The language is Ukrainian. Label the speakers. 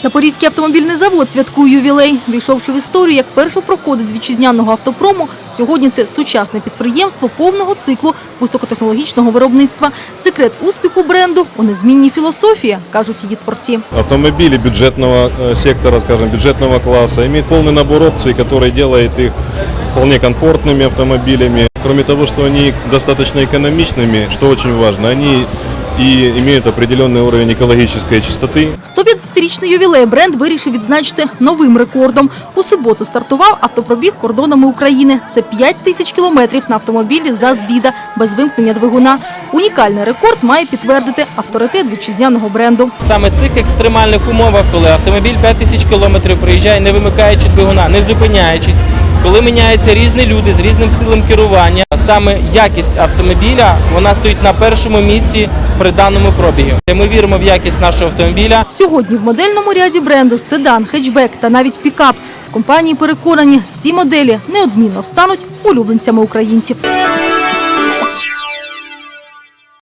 Speaker 1: Запорізький автомобільний завод святкує ювілей. Війшовши в історію як першопроходець вітчизняного автопрому, сьогодні це сучасне підприємство повного циклу високотехнологічного виробництва. Секрет успіху бренду у незмінній філософії, кажуть її творці.
Speaker 2: Автомобили бюджетного э, сектора, скажем, бюджетного класса имеют полный набор опций, который делает их вполне комфортными автомобилями. Кроме того, что они достаточно экономичными, что очень важно, они и имеют определенный уровень экологической чистоты.
Speaker 1: 150-річний ювілей бренд вирішив відзначити новим рекордом. У суботу стартував автопробіг кордонами України. Це 5 тисяч кілометрів на автомобілі за звіда, без вимкнення двигуна. Унікальний рекорд має підтвердити авторитет вітчизняного бренду.
Speaker 3: Саме в цих екстремальних умовах, коли автомобіль 5000 кілометрів проїжджає, не вимикаючи двигуна, не зупиняючись, коли міняються різні люди з різним стилем керування, саме якість автомобіля вона стоїть на першому місці при даному пробігу. Ми віримо в якість нашого автомобіля.
Speaker 1: Сьогодні в модельному ряді бренду седан, хетчбек та навіть пікап. В компанії переконані, ці моделі неодмінно стануть улюбленцями українців.